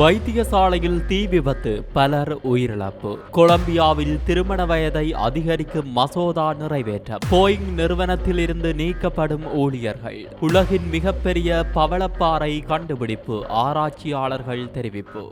வைத்தியசாலையில் தீ விபத்து பலர் உயிரிழப்பு. கொலம்பியாவில் திருமண வயதை அதிகரிக்கும் மசோதா நிறைவேற்றம். போயிங் நிறுவனத்தில் இருந்து நீக்கப்படும் ஊழியர்கள். உலகின் மிகப்பெரிய பவளப்பாறை கண்டுபிடிப்பு ஆராய்ச்சியாளர்கள் தெரிவிப்பு.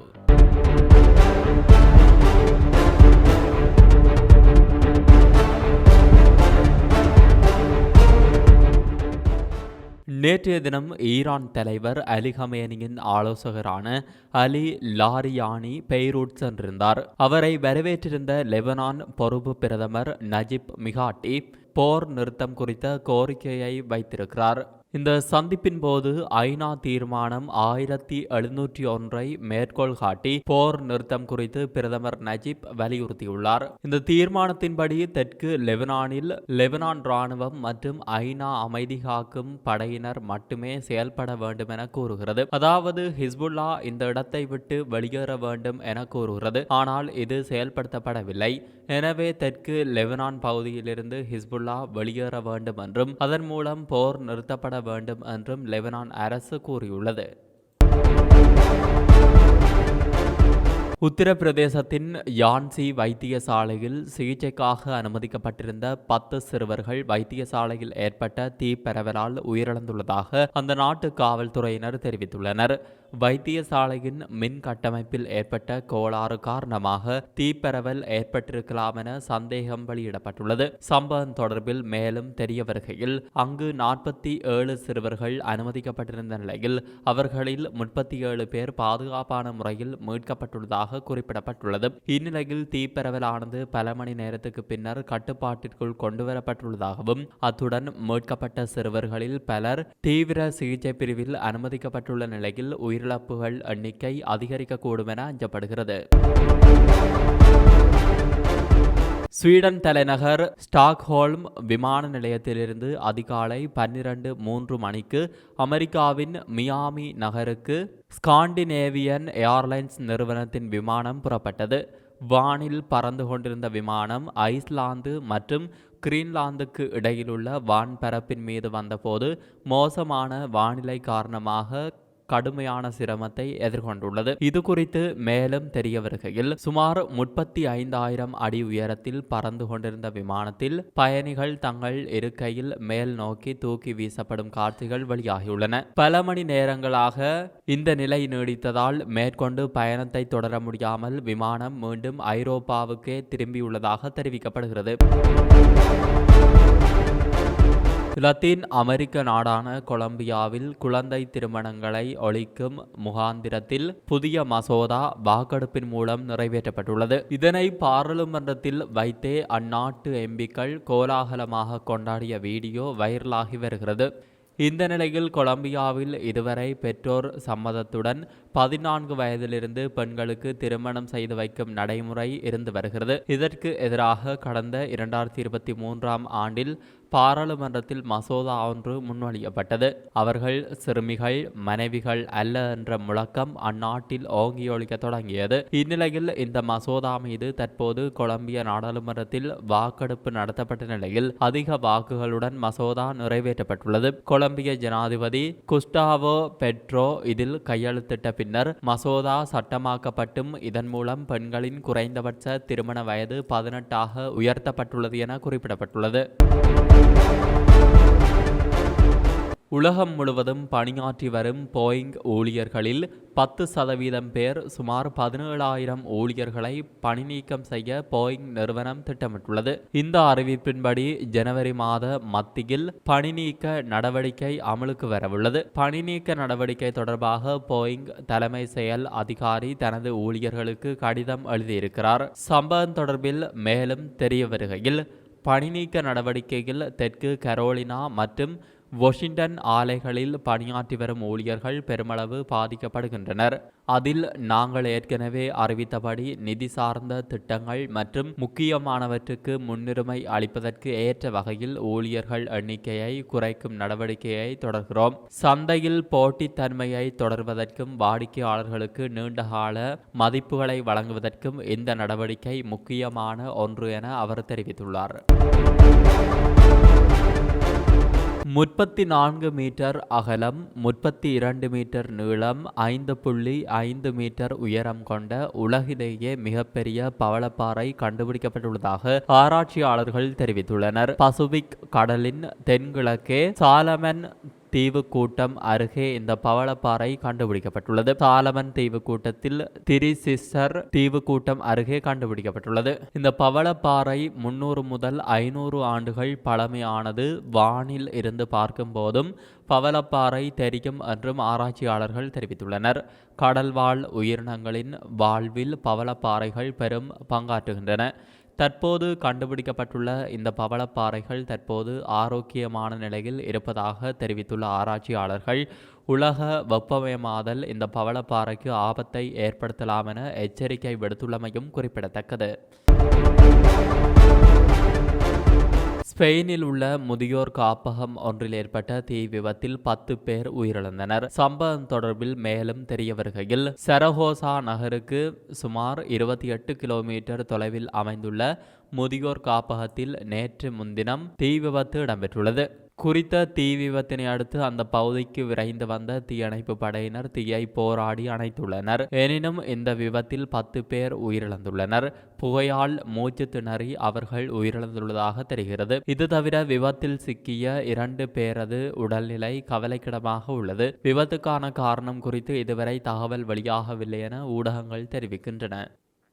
நேற்றைய தினம் ஈரான் தலைவர் அலி ஹமேனியின் ஆலோசகரான அலி லாரியானி பெய்ரூட் சென்றிருந்தார். அவரை வரவேற்றிருந்த லெபனான் பொறுப்பு பிரதமர் நஜிப் மிகாட்டி போர் நிறுத்தம் குறித்த கோரிக்கையை வைத்திருக்கிறார். இந்த சந்திப்பின் போது ஐநா தீர்மானம் ஆயிரத்தி எழுநூற்றி ஒன்றை மேற்கோள் காட்டி போர் நிறுத்தம் குறித்து பிரதமர் நஜிப் வலியுறுத்தியுள்ளார். இந்த தீர்மானத்தின்படி தெற்கு லெபனானில் லெபனான் ராணுவம் மற்றும் ஐநா அமைதி காக்கும் படையினர் மட்டுமே செயல்பட வேண்டும் என கூறுகிறது. அதாவது ஹிஸ்புல்லா இந்த இடத்தை விட்டு வெளியேற வேண்டும் என கூறுகிறது. ஆனால் இது செயல்படுத்தப்படவில்லை. எனவே தெற்கு லெபனான் பகுதியிலிருந்து ஹிஸ்புல்லா வெளியேற வேண்டும் என்றும் அதன் மூலம் போர் நிறுத்தப்பட வேண்டும் என்றும் லெபனான் அரசு கூறியுள்ளது. உத்தரப்பிரதேசத்தின் யான்சி வைத்தியசாலையில் சிகிச்சைக்காக அனுமதிக்கப்பட்டிருந்த பத்து சிறுவர்கள் வைத்தியசாலையில் ஏற்பட்ட தீ பரவலால் உயிரிழந்துள்ளதாக அந்த நாட்டு காவல்துறையினர் தெரிவித்துள்ளனர். வைத்தியசாலையின் மின் கட்டமைப்பில் ஏற்பட்ட கோளாறு காரணமாக தீப்பரவல் ஏற்பட்டிருக்கலாம் என சந்தேகம் வெளியிடப்பட்டுள்ளது. சம்பவம் தொடர்பில் மேலும் தெரிய வருகையில் அங்கு நாற்பத்தி ஏழு சிறுவர்கள் அனுமதிக்கப்பட்டிருந்த நிலையில் அவர்களில் முப்பத்தி ஏழு பேர் பாதுகாப்பான முறையில் மீட்கப்பட்டுள்ளதாக குறிப்பிடப்பட்டுள்ளது. இந்நிலையில் தீப்பரவலானது பல மணி நேரத்துக்கு பின்னர் கட்டுப்பாட்டிற்குள் கொண்டுவரப்பட்டுள்ளதாகவும் அத்துடன் மீட்கப்பட்ட சிறுவர்களில் பலர் தீவிர சிகிச்சை பிரிவில் அனுமதிக்கப்பட்டுள்ள நிலையில் உயிரிழப்புகள் எண்ணிக்கை அதிகரிக்கக்கூடும் என அஞ்சப்படுகிறது. ஸ்வீடன் தலைநகர் ஸ்டாக்ஹோல்ம் விமான நிலையத்திலிருந்து அதிகாலை பன்னிரண்டு மூன்று மணிக்கு அமெரிக்காவின் மியாமி நகருக்கு ஸ்காண்டினேவியன் ஏர்லைன்ஸ் நிறுவனத்தின் விமானம் புறப்பட்டது. வானில் பறந்து கொண்டிருந்த விமானம் ஐஸ்லாந்து மற்றும் கிரீன்லாந்துக்கு இடையிலுள்ள வான்பரப்பின் மீது வந்தபோது மோசமான வானிலை காரணமாக கடுமையான சிரமத்தை எதிர்கொண்டுள்ளது. இது குறித்து மேலும் தெரிய வருகையில் சுமார் முப்பத்தி ஐந்தாயிரம் அடி உயரத்தில் பறந்து கொண்டிருந்த விமானத்தில் பயணிகள் தங்கள் இருக்கையில் மேல் நோக்கி தூக்கி வீசப்படும் காட்சிகள் வெளியாகியுள்ளன. பல மணி நேரங்களாக இந்த நிலை நீடித்ததால் மேற்கொண்டு பயணத்தை தொடர முடியாமல் விமானம் மீண்டும் ஐரோப்பாவுக்கே திரும்பியுள்ளதாக தெரிவிக்கப்படுகிறது. லத்தீன் அமெரிக்க நாடான கொலம்பியாவில் குழந்தை திருமணங்களை ஒழிக்கும் முகாந்திரத்தில் புதிய மசோதா வாக்கெடுப்பின் மூலம் நிறைவேற்றப்பட்டுள்ளது. இதனை பாராளுமன்றத்தில் வைத்தே அந்நாட்டு எம்பிக்கள் கோலாகலமாக கொண்டாடிய வீடியோ வைரலாகி வருகிறது. இந்த நிலையில் கொலம்பியாவில் இதுவரை பெற்றோர் சம்மதத்துடன் பதினான்கு வயதிலிருந்து பெண்களுக்கு திருமணம் செய்து வைக்கும் நடைமுறை இருந்து வருகிறது. இதற்கு எதிராக கடந்த இரண்டாயிரத்தி இருபத்தி மூன்றாம் ஆண்டில் பாராளுமன்றத்தில் மசோதா ஒன்று முன்வழியப்பட்டது அவர்கள் சிறுமிகள் மனைவிகள் அல்ல என்ற முழக்கம் அந்நாட்டில் ஓங்கியொழிக்க தொடங்கியது. இந்நிலையில் இந்த மசோதா மீது தற்போது கொலம்பிய நாடாளுமன்றத்தில் வாக்கெடுப்பு நடத்தப்பட்ட நிலையில் அதிக வாக்குகளுடன் மசோதா நிறைவேற்றப்பட்டுள்ளது. கொலம்பிய ஜனாதிபதி குஸ்டாவோ பெட்ரோ இதில் கையெழுத்திட்ட பின்னர் மசோதா சட்டமாக்கப்பட்டும் இதன் மூலம் பெண்களின் குறைந்தபட்ச திருமண வயது பதினெட்டாக உயர்த்தப்பட்டுள்ளது என குறிப்பிடப்பட்டுள்ளது. உலகம் முழுவதும் பணியாற்றி வரும் போயிங் ஊழியர்களில் பத்து சதவீதம் பேர் சுமார் பதினேழாயிரம் ஊழியர்களை பணி நீக்கம் செய்ய போயிங் நிறுவனம் திட்டமிட்டுள்ளது. இந்த அறிவிப்பின்படி ஜனவரி மாத மத்தியில் பணி நீக்க நடவடிக்கை அமலுக்கு வரவுள்ளது. பணி நீக்க நடவடிக்கை தொடர்பாக போயிங் தலைமை செயல் அதிகாரி தனது ஊழியர்களுக்கு கடிதம் எழுதியிருக்கிறார். சம்பவம் தொடர்பில் மேலும் தெரிய வருகையில் பணிநீக்க நடவடிக்கைகள் நடவடிக்கையில் தெற்கு கரோலினா மற்றும் வாஷிங்டன் ஆலைகளில் பணியாற்றி வரும் ஊழியர்கள் பெருமளவு பாதிக்கப்படுகின்றனர். அதில் நாங்கள் ஏற்கனவே அறிவித்தபடி நிதி சார்ந்த திட்டங்கள் மற்றும் முக்கியமானவற்றுக்கு முன்னுரிமை அளிப்பதற்கு ஏற்ற வகையில் ஊழியர்கள் எண்ணிக்கையை குறைக்கும் நடவடிக்கையை தொடர்கிறோம். சந்தையில் போட்டித்தன்மையை தொடர்வதற்கும் வாடிக்கையாளர்களுக்கு நீண்டகால மதிப்புகளை வழங்குவதற்கும் இந்த நடவடிக்கை முக்கியமான ஒன்று என அவர் தெரிவித்துள்ளார். முப்பத்தி நான்கு மீட்டர் அகலம் முப்பத்தி இரண்டு மீட்டர் நீளம் ஐந்து புள்ளி ஐந்து மீட்டர் உயரம் கொண்ட உலகிலேயே மிகப்பெரிய பவளப்பாறை கண்டுபிடிக்கப்பட்டுள்ளதாக ஆராய்ச்சியாளர்கள் தெரிவித்துள்ளனர். பசுபிக் கடலின் தென்கிழக்கே சாலமன் தீவு கூட்டம் அருகே இந்த பவளப்பாறை கண்டுபிடிக்கப்பட்டுள்ளது. சாலமன் தீவு கூட்டத்தில் திரிசிஸ்டர் தீவு கூட்டம் அருகே கண்டுபிடிக்கப்பட்டுள்ளது. இந்த பவளப்பாறை முன்னூறு முதல் ஐநூறு ஆண்டுகள் பழமையானது. வானில் இருந்து பார்க்கும் போதும் பவளப்பாறை தெரியும் என்றும் ஆராய்ச்சியாளர்கள் தெரிவித்துள்ளனர். கடல்வாழ் உயிரினங்களின் வாழ்வில் பவளப்பாறைகள் பெரும் பங்காற்றுகின்றன. தற்போது கண்டுபிடிக்கப்பட்டுள்ள இந்த பவளப்பாறைகள் தற்போது ஆரோக்கியமான நிலையில் இருப்பதாக தெரிவித்துள்ள ஆராய்ச்சியாளர்கள் உலக வெப்பமயமாதல் இந்த பவளப்பாறைக்கு ஆபத்தை ஏற்படுத்தலாம் என எச்சரிக்கை விடுத்துள்ளமையும் குறிப்பிடத்தக்கது. ஸ்பெயினில் உள்ள முதியோர் காப்பகம் ஒன்றில் ஏற்பட்ட தீ விபத்தில் பத்து பேர் உயிரிழந்தனர். சம்பவம் தொடர்பில் மேலும் தெரிய வருகையில் செரஹோசா நகருக்கு சுமார் இருபத்தி எட்டு கிலோமீட்டர் தொலைவில் அமைந்துள்ள முதியோர் காப்பகத்தில் நேற்று முன்தினம் தீ விபத்து இடம்பெற்றுள்ளது. குறித்த தீ விபத்தினை அடுத்து அந்த பகுதிக்கு விரைந்து வந்த தீயணைப்பு படையினர் தீயை போராடி அணைத்துள்ளனர். எனினும் இந்த விபத்தில் பத்து பேர் உயிரிழந்துள்ளனர். புகையால் மூச்சு திணறி அவர்கள் உயிரிழந்துள்ளதாக தெரிகிறது. இது தவிர விபத்தில் சிக்கிய இரண்டு பேரது உடல்நிலை கவலைக்கிடமாக உள்ளது. விபத்துக்கான காரணம் குறித்து இதுவரை தகவல் வெளியாகவில்லை என ஊடகங்கள் தெரிவிக்கின்றன.